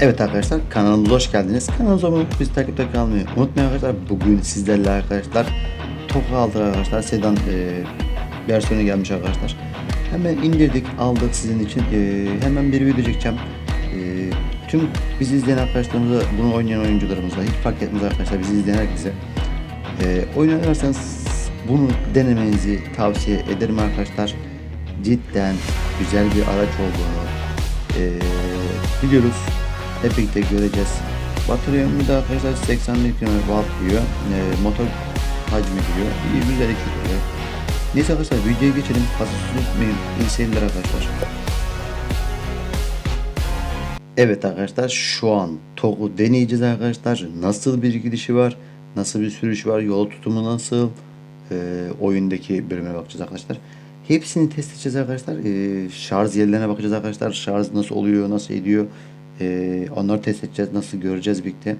Evet arkadaşlar kanalımıza hoş geldiniz. Kanalımıza abone olup bizi takipte kalmayı unutmayın arkadaşlar. Bugün sizlerle arkadaşlar Toka aldık arkadaşlar. Sedan e, versiyonu gelmiş arkadaşlar. Hemen indirdik aldık sizin için. E, hemen bir video çekeceğim. E, tüm bizi izleyen arkadaşlarımıza bunu oynayan oyuncularımıza hiç fark etmez arkadaşlar bizi izleyen herkese. E, oynarsanız bunu denemenizi tavsiye ederim arkadaşlar. Cidden güzel bir araç olduğunu e, biliyoruz. Hep birlikte göreceğiz. Batarya ömrü de arkadaşlar 81 km watt diyor. E, motor hacmi. İyi güzel ekiliyor. Neyse arkadaşlar videoya geçelim. Fazla tutmayın. İyi arkadaşlar. Evet arkadaşlar şu an TOG'u deneyeceğiz arkadaşlar. Nasıl bir gidişi var? Nasıl bir sürüş var? Yol tutumu nasıl? Ee, oyundaki bölüme bakacağız arkadaşlar. Hepsini test edeceğiz arkadaşlar. Ee, şarj yerlerine bakacağız arkadaşlar. Şarj nasıl oluyor? Nasıl ediyor? Ee, onları test edeceğiz. Nasıl göreceğiz birlikte.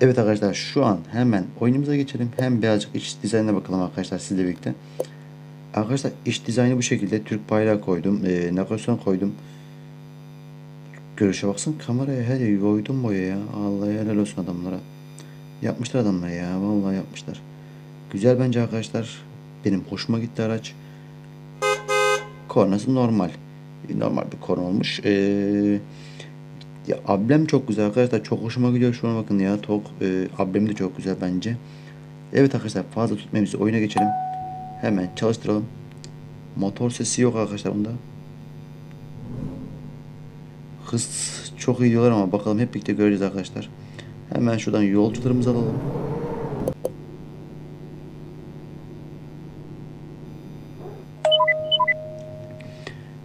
Evet arkadaşlar şu an hemen oyunumuza geçelim. Hem birazcık iç dizaynına bakalım arkadaşlar sizle birlikte. Arkadaşlar iç dizaynı bu şekilde. Türk bayrağı koydum. E, navigasyon koydum. Görüşe baksın kameraya her yeri koydum boya ya. Allah helal olsun adamlara. Yapmışlar adamlar ya. Vallahi yapmışlar. Güzel bence arkadaşlar. Benim hoşuma gitti araç. Kornası normal. Normal bir korna olmuş. Ee, ya ablem çok güzel arkadaşlar. Çok hoşuma gidiyor şu an bakın ya. Tok e, ablem de çok güzel bence. Evet arkadaşlar fazla tutmayalım. Biz oyuna geçelim. Hemen çalıştıralım. Motor sesi yok arkadaşlar bunda. Hız çok iyi diyorlar ama bakalım hep birlikte göreceğiz arkadaşlar. Hemen şuradan yolcularımızı alalım.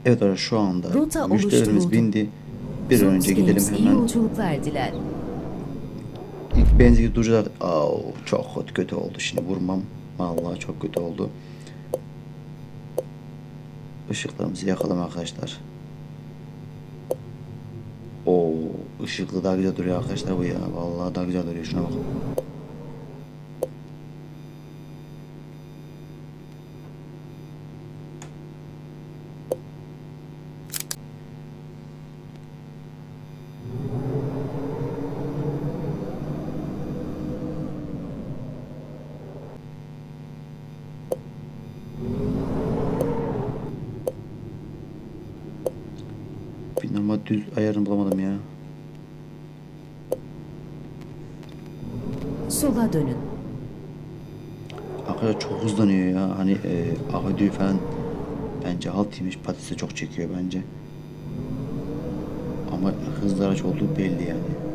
Evet arkadaşlar şu anda müşterilerimiz oluşturuldu. bindi. Bir önce gidelim iyi hemen. yolculuklar diler. İlk benzin duracak. Aa, çok kötü, kötü oldu. Şimdi vurmam. Vallahi çok kötü oldu. Işıklarımızı yakalım arkadaşlar. O ışıklı daha güzel duruyor arkadaşlar bu ya. Vallahi daha güzel duruyor. Şuna bakın. Bir normal düz ayarını bulamadım ya. Sola dönün. Arkadaşlar çok hızlanıyor ya. Hani e, Audi falan bence halt yemiş patatesi çok çekiyor bence. Ama hızlı araç olduğu belli yani.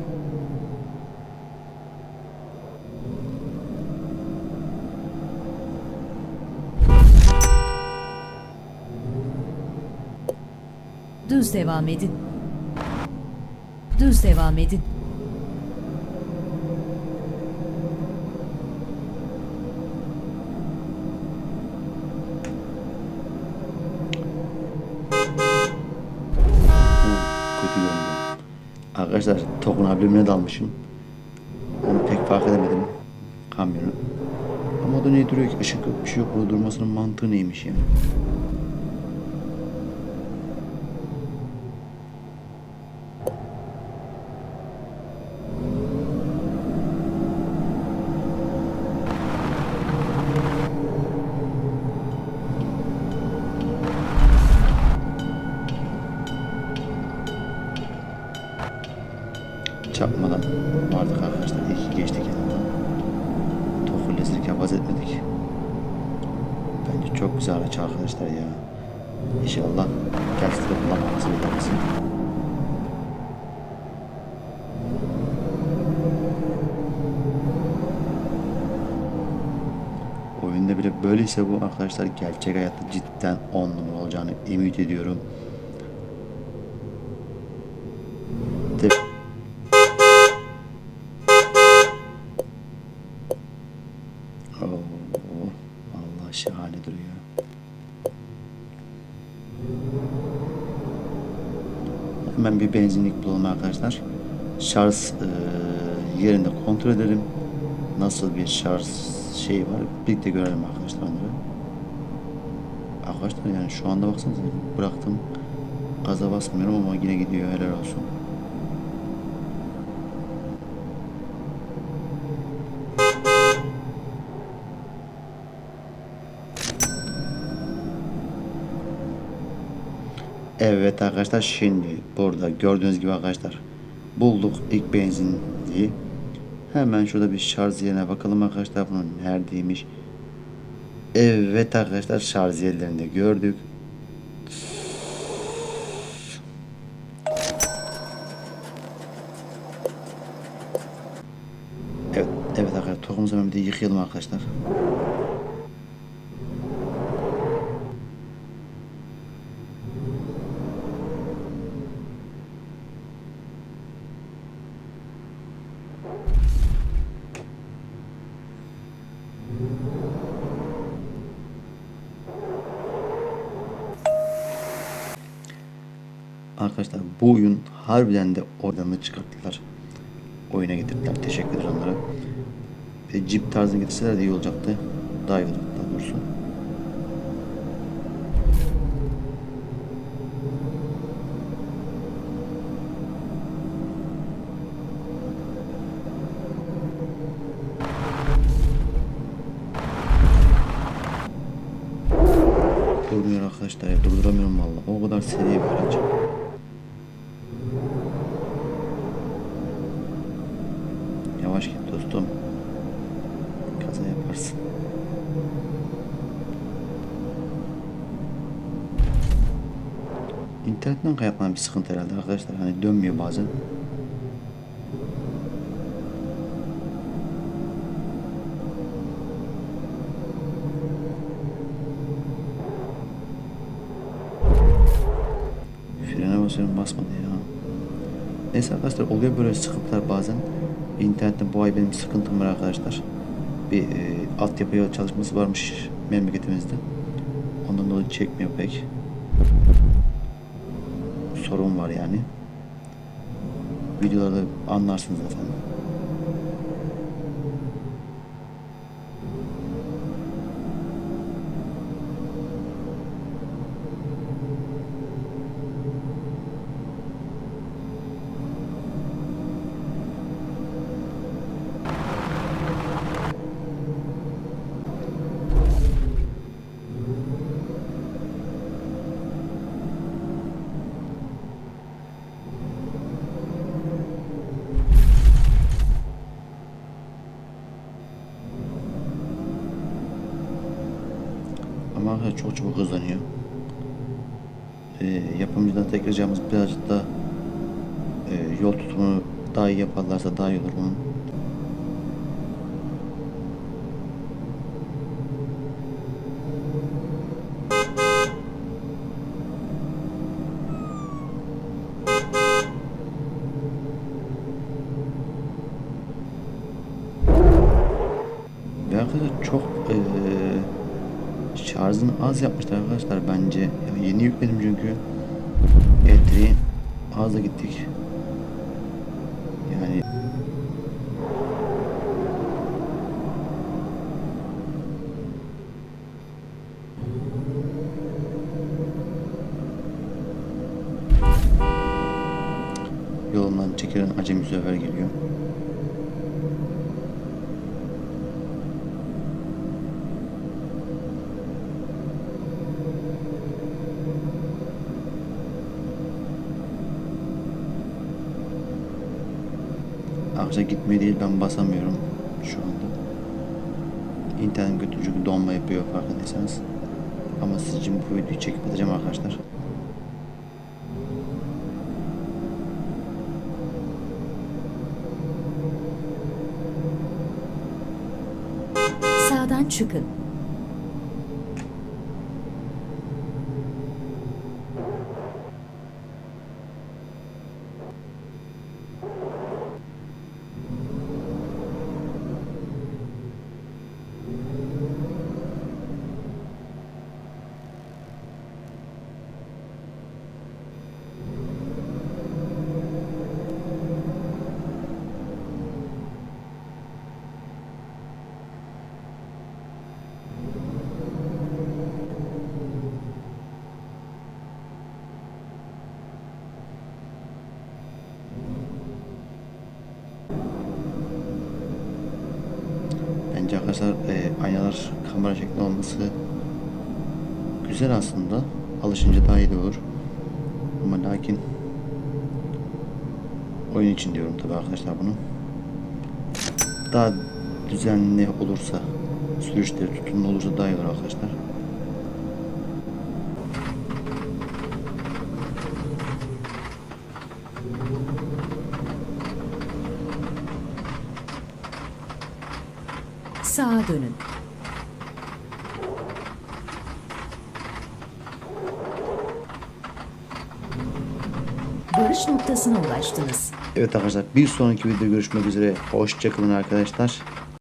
Düz devam edin. Düz devam edin. Kötü görünüyor. Arkadaşlar Tokun abimle dalmışım. Onu pek fark edemedim. Kamyonu. Ama o da ne duruyor ki? Işık yok, bir şey yok. Burada durmasının mantığı neymiş yani? Bence çok güzel araç arkadaşlar ya. İnşallah gerçekten kullanmamızı bilemezsin. Oyunda bile böyleyse bu arkadaşlar gerçek hayatta cidden 10 numara olacağını ümit ediyorum. De- Oo, Allah şahane duruyor. Hemen bir benzinlik bulalım arkadaşlar. Şarj e, yerinde kontrol edelim. Nasıl bir şarj şeyi var. Birlikte görelim arkadaşlar onları. Arkadaşlar yani şu anda baksanıza bıraktım. Gaza basmıyorum ama yine gidiyor helal olsun. Evet arkadaşlar şimdi burada gördüğünüz gibi arkadaşlar bulduk ilk benzinliği. Hemen şurada bir şarj yerine bakalım arkadaşlar bunun neredeymiş. Evet arkadaşlar şarj yerlerini de gördük. Evet, evet arkadaşlar tohumumuzu hemen bir de yıkayalım arkadaşlar. Arkadaşlar bu oyun harbiden de oyununu çıkarttılar. Oyuna getirdiler. Teşekkür ederim onlara. Ve Jeep tarzını getirseler de iyi olacaktı. Daha iyi olacaktı daha doğrusu. Durmuyor arkadaşlar ya durduramıyorum valla. O kadar seri bir araç. Yavaş git dostum. Kaza yaparsın. İnternetten kaynaklanan bir sıkıntı herhalde arkadaşlar. Hani dönmüyor bazen. Basmadı ya. Neyse arkadaşlar oluyor böyle sıkıntılar bazen. İnternette bu ay benim sıkıntım var arkadaşlar. Bir e, altyapı çalışması varmış memleketimizde. Ondan dolayı çekmiyor pek. Sorun var yani. Videolarda anlarsınız zaten. Arkadaşlar çok çabuk hızlanıyor. Ee, yapımcıdan tek ricamız birazcık da e, yol tutumunu daha iyi yaparlarsa daha iyi olur bunun. Ve arkadaşlar çok eee şarjını az yapmışlar arkadaşlar bence. Ya yeni yükledim çünkü. Elektriği az da gittik. Yani yolundan çekilen acemi sefer geliyor. Akşa gitmeyi değil ben basamıyorum şu anda. İnternet kötü çünkü donma yapıyor farkındaysanız. Ama siz için bu videoyu çekip atacağım arkadaşlar. Sağdan çıkın. Bence arkadaşlar e, aynalar kamera şeklinde olması güzel aslında. Alışınca daha iyi de olur. Ama lakin oyun için diyorum tabi arkadaşlar bunu. Daha düzenli olursa sürüşleri tutumlu olursa daha iyi olur arkadaşlar. Sağa dönün. Varış noktasına ulaştınız. Evet arkadaşlar bir sonraki videoda görüşmek üzere. Hoşçakalın arkadaşlar.